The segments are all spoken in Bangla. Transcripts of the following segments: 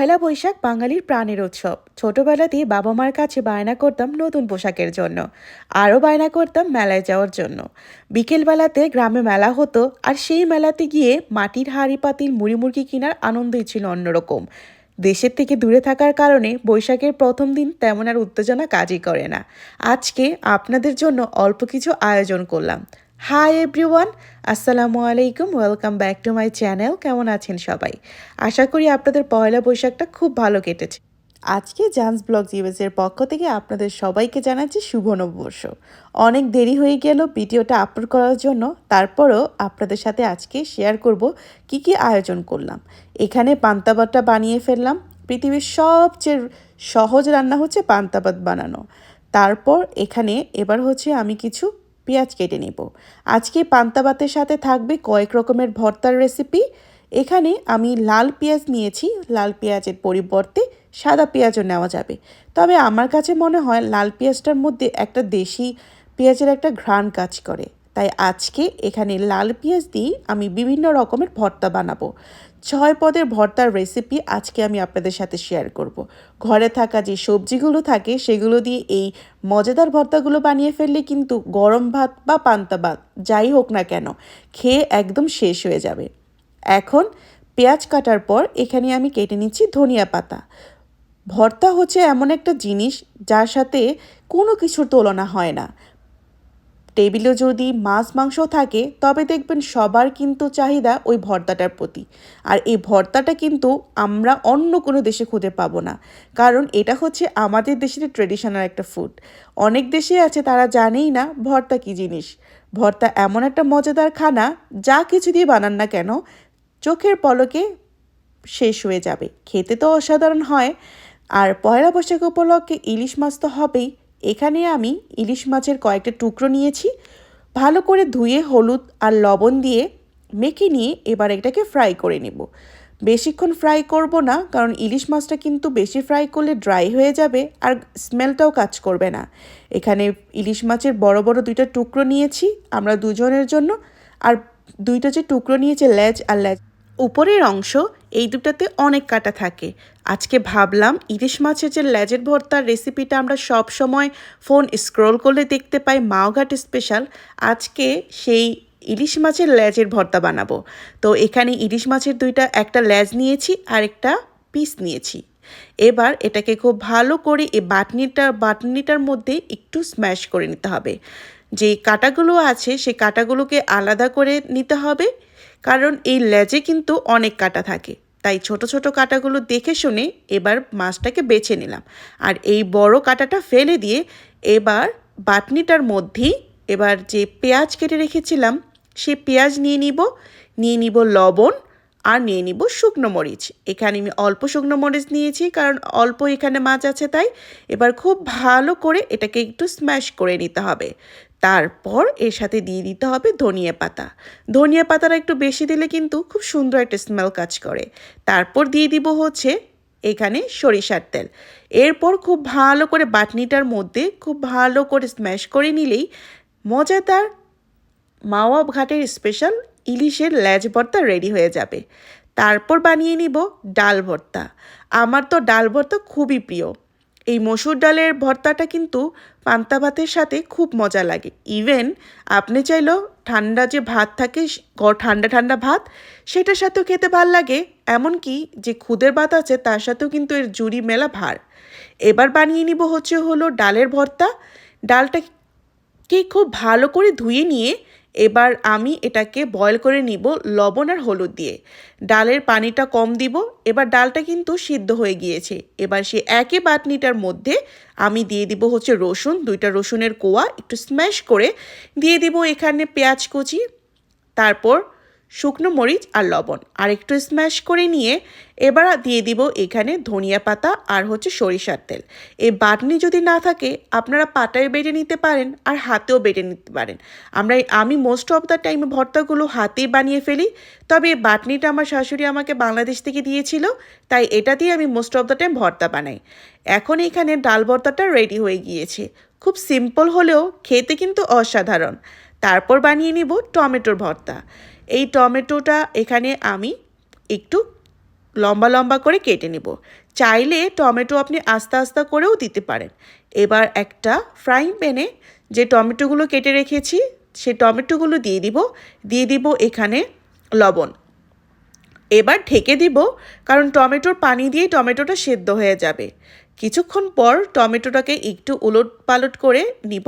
পহেলা বৈশাখ বাঙালির প্রাণের উৎসব। ছোটবেলাতেই বাবা মার কাছে বায়না করতাম নতুন পোশাকের জন্য। আরও বায়না করতাম মেলায় যাওয়ার জন্য। বিকেলবেলাতে গ্রামে মেলা হতো আর সেই মেলাতে গিয়ে মাটির হাঁড়ি পাতিল, মুড়ি মুরগি কেনার আনন্দই ছিল অন্যরকম। দেশের থেকে দূরে থাকার কারণে বৈশাখের প্রথম দিন তেমন আর উত্তেজনা কাজই করে না। আজকে আপনাদের জন্য অল্প কিছু আয়োজন করলাম। হাই এভরিওয়ান আসসালামু আলাইকুম welcome back to my channel কেমন আছেন সবাই? আশা করি আপনাদের পয়লা বৈশাখটা খুব ভালো কেটেছে। আজকে জান্স ব্লগ ইউএসের পক্ষ থেকে আপনাদের সবাইকে জানাচ্ছি শুভ নববর্ষ। অনেক দেরি হয়ে গেল ভিডিওটা আপলোড করার জন্য, তারপরও আপনাদের সাথে আজকে শেয়ার করব কি কি আয়োজন করলাম। এখানে পান্তাবাদটা বানিয়ে ফেললাম, পৃথিবীর সবচেয়ে সহজ রান্না হচ্ছে পান্তাবাদ বানানো। তারপর এখানে এবার হচ্ছে আমি কিছু পেঁয়াজ কেটে নেব। আজকে পান্তা ভাতের সাথে থাকবে কয়েক রকমের ভর্তার রেসিপি এখানে আমি লাল পেঁয়াজ নিয়েছি। লাল পেঁয়াজের পরিবর্তে সাদা পেঁয়াজও নেওয়া যাবে। তবে আমার কাছে মনে হয় লাল পেঁয়াজটার মধ্যে একটা দেশি পেঁয়াজের একটা ঘ্রাণ কাজ করে। তাই আজকে এখানে লাল পেঁয়াজ দিয়ে আমি বিভিন্ন রকমের ভর্তা বানাবো। ছয় পদের ভর্তার রেসিপি আজকে আমি আপনাদের সাথে শেয়ার করব। ঘরে থাকা যে সবজিগুলো থাকে, সেগুলো দিয়ে এই মজাদার ভর্তাগুলো বানিয়ে ফেললে কিন্তু গরম ভাত বা পান্তা ভাত যাই হোক না কেন, খেয়ে একদম শেষ হয়ে যাবে। এখন পেঁয়াজ কাটার পর এখানে আমি কেটে নিচ্ছি ধনিয়া পাতা। ভর্তা হচ্ছে এমন একটা জিনিস যার সাথে কোনো কিছুর তুলনা হয় না। টেবিলে যদি মাছ, মাংস থাকে, তবে দেখবেন সবার কিন্তু চাহিদা ওই ভর্তাটার প্রতি। আর এই ভর্তাটা কিন্তু আমরা অন্য কোনো দেশে খুঁজে পাবো না। কারণ এটা হচ্ছে আমাদের দেশের ট্রেডিশনাল একটা ফুড অনেক দেশে আছে তারা জানেই না ভর্তা কী জিনিস। ভর্তা এমন একটা মজাদার খানা, যা কিছু দিয়ে বানান না কেন, চোখের পলকে শেষ হয়ে যাবে। খেতে তো অসাধারণ হয়। আর পয়লা বৈশাখ উপলক্ষে ইলিশ মাছ তো হবেই। এখানে আমি ইলিশ মাছের কয়েকটা টুকরো নিয়েছি। ভালো করে ধুয়ে হলুদ আর লবণ দিয়ে মেখে নিয়ে এবার এটাকে ফ্রাই করে নেব। বেশিক্ষণ ফ্রাই করব না, কারণ ইলিশ মাছটা কিন্তু বেশি ফ্রাই করলে ড্রাই হয়ে যাবে আর স্মেলটাও কাজ করবে না। এখানে ইলিশ মাছের বড় বড় দুইটা টুকরো নিয়েছি, আমরা দুজনের জন্য। আর দুইটা যে টুকরো নিয়েছে লেজ আর লেজ উপরের অংশ এই দুটাতে অনেক কাটা থাকে। আজকে ভাবলাম ইলিশ মাছের যে লেজের ভর্তার রেসিপিটা আমরা সব সময় ফোন স্ক্রল করলে দেখতে পাই মাওঘাট স্পেশাল, আজকে সেই ইলিশ মাছের লেজের ভর্তা বানাবো। তো এখানে ইলিশ মাছের দুইটা, একটা লেজ নিয়েছি আর একটা পিস নিয়েছি। এবার এটাকে খুব ভালো করে এই বাটনিটা, বাটনিটার মধ্যে একটু স্ম্যাশ করে নিতে হবে। যে কাটাগুলো আছে সেই কাটাগুলোকে আলাদা করে নিতে হবে। কারণ এই লেজে কিন্তু অনেক কাটা থাকে। তাই ছোট ছোট কাটাগুলো দেখে শুনে এবার মাছটাকে বেছে নিলাম। আর এই বড় কাটাটা ফেলে দিয়ে এবার বাটনিটার মধ্যেই এবার যে পেঁয়াজ কেটে রেখেছিলাম, সে পেঁয়াজ নিয়ে নিব। নিয়ে নিব লবণ আর নিয়ে নিব শুকনো মরিচ। এখানে আমি অল্প শুকনো মরিচ নিয়েছি কারণ অল্প এখানে মাছ আছে তাই। এবার খুব ভালো করে এটাকে একটু স্ম্যাশ করে নিতে হবে। তারপর এর সাথে দিয়ে দিতে হবে ধনিয়া পাতা। ধনিয়া পাতাটা একটু বেশি দিলে কিন্তু খুব সুন্দর একটা স্মেল কাজ করে। তারপর দিয়ে দিব হচ্ছে এখানে সরিষার তেল। এরপর খুব ভালো করে বাটনিটার মধ্যে খুব ভালো করে স্ম্যাশ করে নিলেই মজাদার মাওয়া ঘাটের স্পেশাল ইলিশের ল্যাজ ভর্তা রেডি হয়ে যাবে। তারপর বানিয়ে নিব ডাল ভর্তা। আমার তো ডাল ভর্তা খুবই প্রিয়। এই মসুর ডালের ভর্তাটা কিন্তু পান্তা ভাতের সাথে খুব মজা লাগে। ইভেন আপনি চাইলেও ঠান্ডা যে ভাত থাকে ঠান্ডা ঠান্ডা ভাত, সেটার সাথেও খেতে ভালো লাগে। এমনকি যে খুদের ভাত আছে, তার সাথেও কিন্তু এর জুড়ি মেলা ভার। এবার বানিয়ে নিব হচ্ছে হলো ডালের ভর্তা। ডালটাকে খুব ভালো করে ধুয়ে নিয়ে এবার আমি এটাকে বয়ল করে নিব লবণ আর হলুদ দিয়ে। ডালের পানিটা কম দিব, এবার ডালটা কিন্তু সিদ্ধ হয়ে গিয়েছে। এবার সে একই বাটনিটার মধ্যে আমি দিয়ে দিব হচ্ছে রসুন, দুইটা রসুনের কোয়া, একটু স্ম্যাশ করে দিয়ে দিব এখানে পেঁয়াজ কুচি, তারপর শুকনো মরিচ আর লবণ। আর একটু স্ম্যাশ করে নিয়ে এবার দিয়ে দিব এখানে ধনিয়া পাতা আর হচ্ছে সরিষার তেল। এই বাটনি যদি না থাকে, আপনারা পাটায় বেটে নিতে পারেন আর হাতেও বেটে নিতে পারেন। আমরা আমি মোস্ট অফ দ্য টাইমে ভর্তাগুলো হাতেই বানিয়ে ফেলি। তবে এই বাটনিটা আমার শাশুড়ি আমাকে বাংলাদেশ থেকে দিয়েছিল, তাই এটা দিয়ে আমি মোস্ট অফ দ্য টাইম ভর্তা বানাই। এখন এখানে ডাল ভর্তাটা রেডি হয়ে গিয়েছে। খুব সিম্পল হলেও খেতে কিন্তু অসাধারণ। তারপর বানিয়ে নিব টমেটোর ভর্তা। এই টমেটোটা এখানে আমি একটু লম্বা লম্বা করে কেটে নিব। চাইলে টমেটো আপনি আস্তে আস্তে করেও দিতে পারেন। এবার একটা ফ্রাইং প্যানে যে টমেটোগুলো কেটে রেখেছি, সে টমেটোগুলো দিয়ে দিব। দিয়ে দিব এখানে লবণ। এবার ঢেকে দিব, কারণ টমেটোর পানি দিয়ে টমেটোটা সেদ্ধ হয়ে যাবে। কিছুক্ষণ পর টমেটোটাকে একটু উলট পালট করে নিব।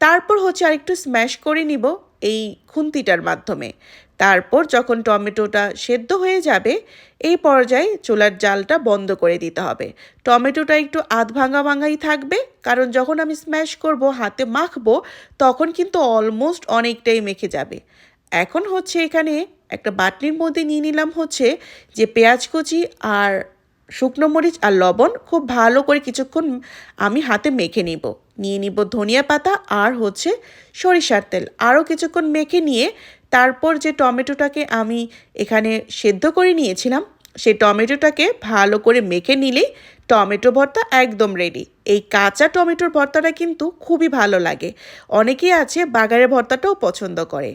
তারপর হচ্ছে আরেকটু স্ম্যাশ করে নিব। এই খুন্তিটার মাধ্যমে। তারপর যখন টমেটোটা সেদ্ধ হয়ে যাবে, এই পর্যায়ে চুলার জালটা বন্ধ করে দিতে হবে। টমেটোটা একটু আধ ভাঙা ভাঙাই থাকবে, কারণ যখন আমি স্ম্যাশ করব, হাতে মাখবো, তখন কিন্তু অলমোস্ট অনেকটাই মেখে যাবে। এখন হচ্ছে এখানে একটা বাটনির মধ্যে নিয়ে নিলাম হচ্ছে যে পেঁয়াজ কুচি আর শুকনো মরিচ আর লবণ খুব ভালো করে কিছুক্ষণ আমি হাতে মেখে নিব। নিয়ে নিব ধনিয়া পাতা আর হচ্ছে সরিষার তেল। আরও কিছুক্ষণ মেখে নিয়ে তারপর যে টমেটোটাকে আমি এখানে সেদ্ধ করে নিয়েছিলাম সেই টমেটোটাকে ভালো করে মেখে নিলেই টমেটো ভর্তা একদম রেডি এই কাঁচা টমেটোর ভর্তাটা কিন্তু খুবই ভালো লাগে। অনেকেই আছে বাগারের ভর্তাটাও পছন্দ করে।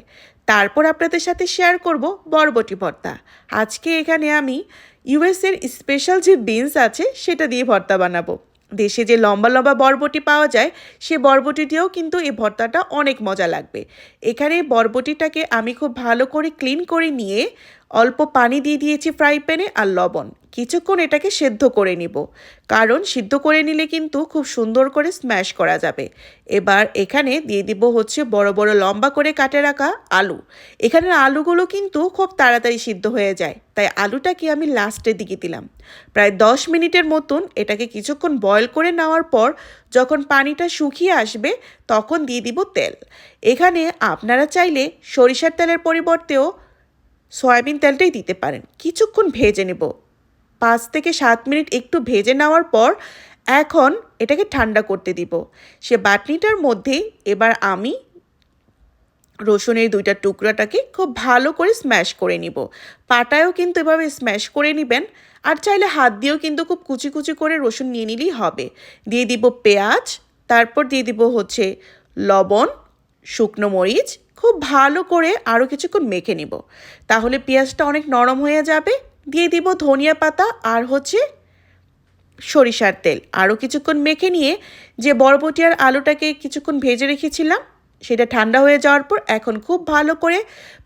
তারপর আপনাদের সাথে শেয়ার করব বরবটি ভর্তা। আজকে এখানে আমি ইউএসের স্পেশাল যে বিনস আছে, সেটা দিয়ে ভর্তা বানাবো। দেশে যে লম্বা লম্বা বরবটি পাওয়া যায়, সে বরবটি দিয়েও কিন্তু এই ভর্তাটা অনেক মজা লাগবে। এখানে বরবটিটাকে আমি খুব ভালো করে ক্লিন করে নিয়ে অল্প পানি দিয়ে দিয়েছি ফ্রাই প্যানে আর লবণ। কিছুক্ষণ এটাকে সেদ্ধ করে নিব। কারণ সিদ্ধ করে নিলে কিন্তু খুব সুন্দর করে স্ম্যাশ করা যাবে। এবার এখানে দিয়ে দিব হচ্ছে বড় বড় লম্বা করে কাটে রাখা আলু। এখানের আলুগুলো কিন্তু খুব তাড়াতাড়ি সিদ্ধ হয়ে যায়। তাই আলুটাকে আমি লাস্টের দিকে দিলাম। প্রায় দশ মিনিটের মতন এটাকে কিছুক্ষণ বয়ল করে নেওয়ার পর যখন পানিটা শুকিয়ে আসবে তখন দিয়ে দিব তেল। এখানে আপনারা চাইলে সরিষার তেলের পরিবর্তেও সয়াবিন তেলটাই দিতে পারেন। কিছুক্ষণ ভেজে নেব। পাঁচ থেকে সাত মিনিট একটু ভেজে নেওয়ার পর এখন এটাকে ঠান্ডা করতে দিব। সে বাটনিটার মধ্যেই এবার আমি রসুনের দুইটা টুকরাটাকে খুব ভালো করে স্ম্যাশ করে নিব। পাটায়ও কিন্তু এভাবে স্ম্যাশ করে নেবেন। আর চাইলে হাত দিয়েও কিন্তু খুব কুচি কুচি করে রসুন নিয়ে নিলেই হবে। দিয়ে দিব পেঁয়াজ, তারপর দিয়ে দিব হচ্ছে লবণ, শুকনো মরিচ খুব ভালো করে আরও কিছুক্ষণ মেখে নিব। তাহলে পেঁয়াজটা অনেক নরম হয়ে যাবে। দিয়ে দিব ধনিয়া পাতা আর হচ্ছে সরিষার তেল। আরও কিছুক্ষণ মেখে নিয়ে যে বরবটি আর আলুটাকে কিছুক্ষণ ভেজে রেখেছিলাম সেটা ঠান্ডা হয়ে যাওয়ার পর এখন খুব ভালো করে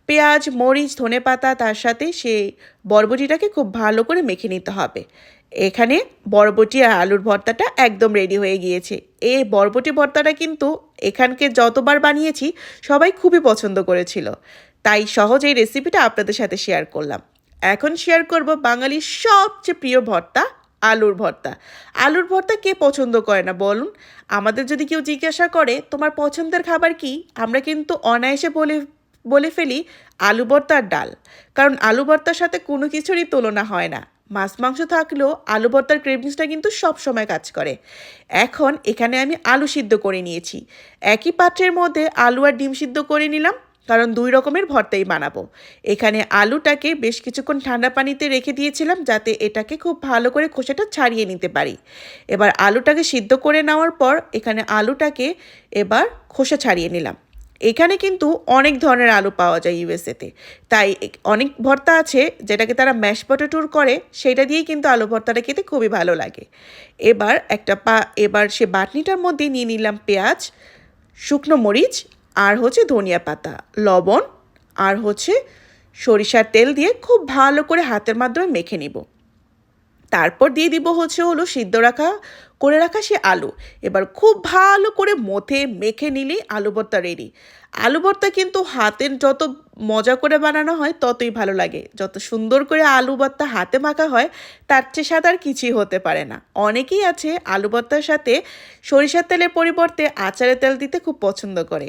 পেঁয়াজ, মরিচ, ধনে পাতা তার সাথে সেই বরবটিটাকে খুব ভালো করে মেখে নিতে হবে। এখানে বরবটি আর আলুর ভর্তাটা একদম রেডি হয়ে গিয়েছে। এই বরবটি ভর্তাটা কিন্তু এখানকে যতবার বানিয়েছি সবাই খুবই পছন্দ করেছিল। তাই সহজ এই রেসিপিটা আপনাদের সাথে শেয়ার করলাম। এখন শেয়ার করব বাঙালির সবচেয়ে প্রিয় ভর্তা আলুর ভর্তা। আলুর ভর্তা কে পছন্দ করে না, বলুন? আমাদের যদি কেউ জিজ্ঞাসা করে, তোমার পছন্দের খাবার কি? আমরা কিন্তু অনায়াসে বলে বলে ফেলি, আলু ভর্তা আর ডাল। কারণ আলু ভর্তার সাথে কোনো কিছুরই তুলনা হয় না। মাছ মাংস থাকলেও আলু ভর্তার ক্রেভিংসটা কিন্তু সব সময় কাজ করে। এখন এখানে আমি আলু সিদ্ধ করে নিয়েছি। একই পাত্রের মধ্যে আলু আর ডিম সিদ্ধ করে নিলাম। কারণ দুই রকমের ভর্তাই বানাবো। এখানে আলুটাকে বেশ কিছুক্ষণ ঠান্ডা পানিতে রেখে দিয়েছিলাম যাতে এটাকে খুব ভালো করে খোসাটা ছাড়িয়ে নিতে পারি। এবার আলুটাকে সিদ্ধ করে নেওয়ার পর এখানে আলুটাকে এবার খোসা ছাড়িয়ে নিলাম। এখানে কিন্তু অনেক ধরনের আলু পাওয়া যায় ইউএসএতে। তাই অনেক ভর্তা আছে যেটাকে তারা ম্যাশ পটেটোর করে, সেটা দিয়েই কিন্তু আলু ভর্তাটা খেতে খুবই ভালো লাগে। এবার একটা পা, এবার সে বাটনিটার মধ্যে নিয়ে নিলাম পেঁয়াজ, শুকনো মরিচ আর হচ্ছে ধনিয়া পাতা, লবণ, আর হচ্ছে সরিষার তেল দিয়ে খুব ভালো করে হাতের মাধ্যমে মেখে নিব। তারপর দিয়ে দিব হচ্ছে হলো সিদ্ধ রাখা, করে রাখা সে আলু। এবার খুব ভালো করে মথে মেখে নিলেই আলু ভর্তা রেডি আলু ভর্তা কিন্তু হাতের যত মজা করে বানানো হয়, ততই ভালো লাগে। যত সুন্দর করে আলু ভর্তা হাতে মাখা হয়, তার চেয়ে সাদা আর কিছুই হতে পারে না। অনেকেই আছে আলু ভর্তার সাথে সরিষার তেলের পরিবর্তে আচারের তেল দিতে খুব পছন্দ করে।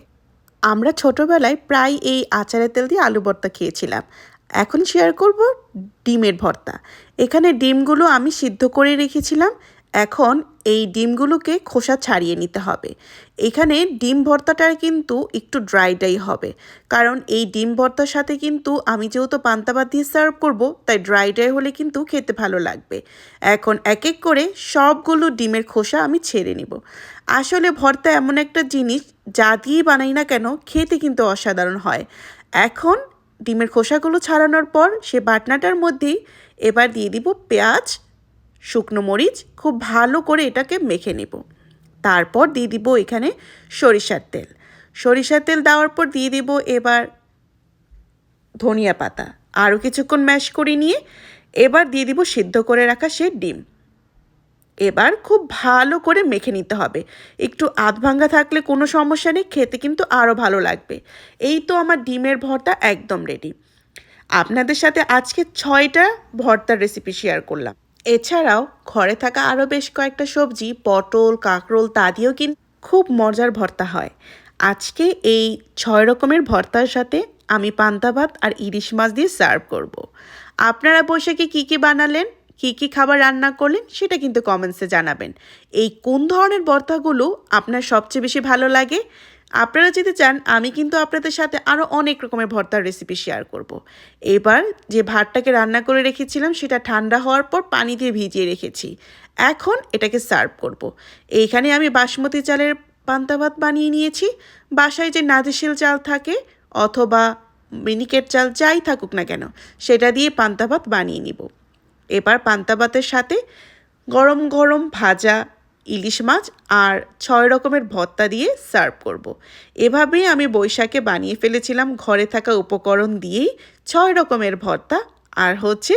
আমরা ছোটোবেলায় প্রায় এই আচারের তেল দিয়ে আলু ভর্তা খেয়েছিলাম। এখন শেয়ার করব ডিমের ভর্তা। এখানে ডিমগুলো আমি সিদ্ধ করে রেখেছিলাম। এখন এই ডিমগুলোকে খোসা ছাড়িয়ে নিতে হবে। এখানে ডিম ভর্তাটা কিন্তু একটু ড্রাই ড্রাই হবে। কারণ এই ডিম ভর্তার সাথে কিন্তু আমি যেহেতু পান্তা ভাত দিয়ে সার্ভ করব, তাই ড্রাই ড্রাই হলে কিন্তু খেতে ভালো লাগবে। এখন এক এক করে সবগুলো ডিমের খোসা আমি ছেড়ে নিব। আসলে ভর্তা এমন একটা জিনিস, যা দিয়েই বানাই না কেন, খেতে কিন্তু অসাধারণ হয়। এখন ডিমের খোসাগুলো ছাড়ানোর পর সে বাটনাটার মধ্যেই এবার দিয়ে দিব পেঁয়াজ শুকনো মরিচ খুব ভালো করে এটাকে মেখে নেব। তারপর দিয়ে দিব এখানে সরিষার তেল। সরিষার তেল দেওয়ার পর দিয়ে দিব এবার ধনিয়া পাতা। আরও কিছুক্ষণ ম্যাশ করে নিয়ে এবার দিয়ে দিব সিদ্ধ করে রাখা সে ডিম। এবার খুব ভালো করে মেখে নিতে হবে। একটু আধ ভাঙ্গা থাকলে কোনো সমস্যা নেই, খেতে কিন্তু আরও ভালো লাগবে। এই তো আমার ডিমের ভর্তা একদম রেডি আপনাদের সাথে আজকে ছয়টা ভর্তার রেসিপি শেয়ার করলাম। এছাড়াও ঘরে থাকা আরও বেশ কয়েকটা সবজি, পটল, কাঁকরোল, তা দিয়েও কিন্তু খুব মজার ভর্তা হয় আজকে এই ছয় রকমের ভর্তার সাথে আমি পান্তা ভাত আর ইলিশ মাছ দিয়ে সার্ভ করব। আপনারা বৈশাখে কী কী বানালেন, কী কী খাবার রান্না করলেন সেটা কিন্তু কমেন্টসে জানাবেন এই কোন ধরনের ভর্তাগুলো আপনার সবচেয়ে বেশি ভালো লাগে আপনারা যদি চান, আমি কিন্তু আপনাদের সাথে আরও অনেক রকমের ভর্তার রেসিপি শেয়ার করব। এবার যে ভাতটাকে রান্না করে রেখেছিলাম, সেটা ঠান্ডা হওয়ার পর পানি দিয়ে ভিজিয়ে রেখেছি এখন এটাকে সার্ভ করব। এইখানে আমি বাসমতি চালের পান্তা ভাত বানিয়ে নিয়েছি বাসায় যে নাজিশিল চাল থাকে, অথবা মিনিকেট চাল যাই থাকুক না কেন, সেটা দিয়ে পান্তা ভাত বানিয়ে নিব এবার পান্তা ভাতের সাথে গরম গরম ভাজা ইলিশ মাছ আর ছয় রকমের ভর্তা দিয়ে সার্ভ করব। এভাবেই আমি বৈশাখে বানিয়ে ফেলেছিলাম ঘরে থাকা উপকরণ দিয়েই ছয় রকমের ভর্তা আর হচ্ছে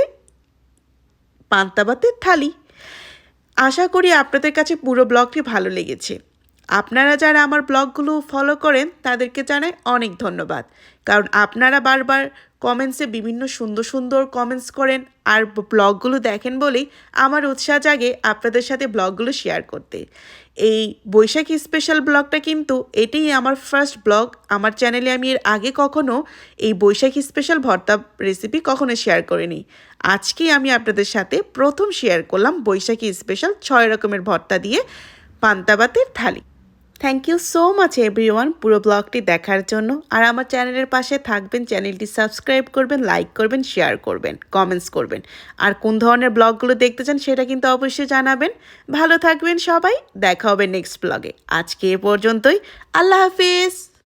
পান্তাবাতের থালি। আশা করি আপনাদের কাছে পুরো ব্লগটি ভালো লেগেছে। আপনারা যারা আমার ব্লগগুলো ফলো করেন তাদেরকে জানাই অনেক ধন্যবাদ। কারণ আপনারা বারবার কমেন্টসে বিভিন্ন সুন্দর সুন্দর কমেন্টস করেন আর ব্লগগুলো দেখেন বলেই আমার উৎসাহ জাগে আপনাদের সাথে ব্লগগুলো শেয়ার করতে। এই বৈশাখী স্পেশাল ব্লগটা কিন্তু এটাই আমার ফার্স্ট ব্লগ আমার চ্যানেলে আমি এর আগে কখনো এই বৈশাখী স্পেশাল ভর্তা রেসিপি কখনো শেয়ার করিনি। আজকেই আমি আপনাদের সাথে প্রথম শেয়ার করলাম বৈশাখী স্পেশাল ছয় রকমের ভর্তা দিয়ে পান্তাবাতের thali. Thank you so much everyone পুরো ব্লগটি দেখার জন্য। আর আমার চ্যানেলের পাশে থাকবেন, চ্যানেলটি সাবস্ক্রাইব করবেন লাইক করবেন শেয়ার করবেন কমেন্টস করবেন। আর কোন ধরনের ব্লগগুলো দেখতে চান সেটা কিন্তু অবশ্যই জানাবেন। ভালো থাকবেন সবাই, দেখা হবে নেক্সট ব্লগে আজকে এ পর্যন্তই। আল্লাহ হাফিজ।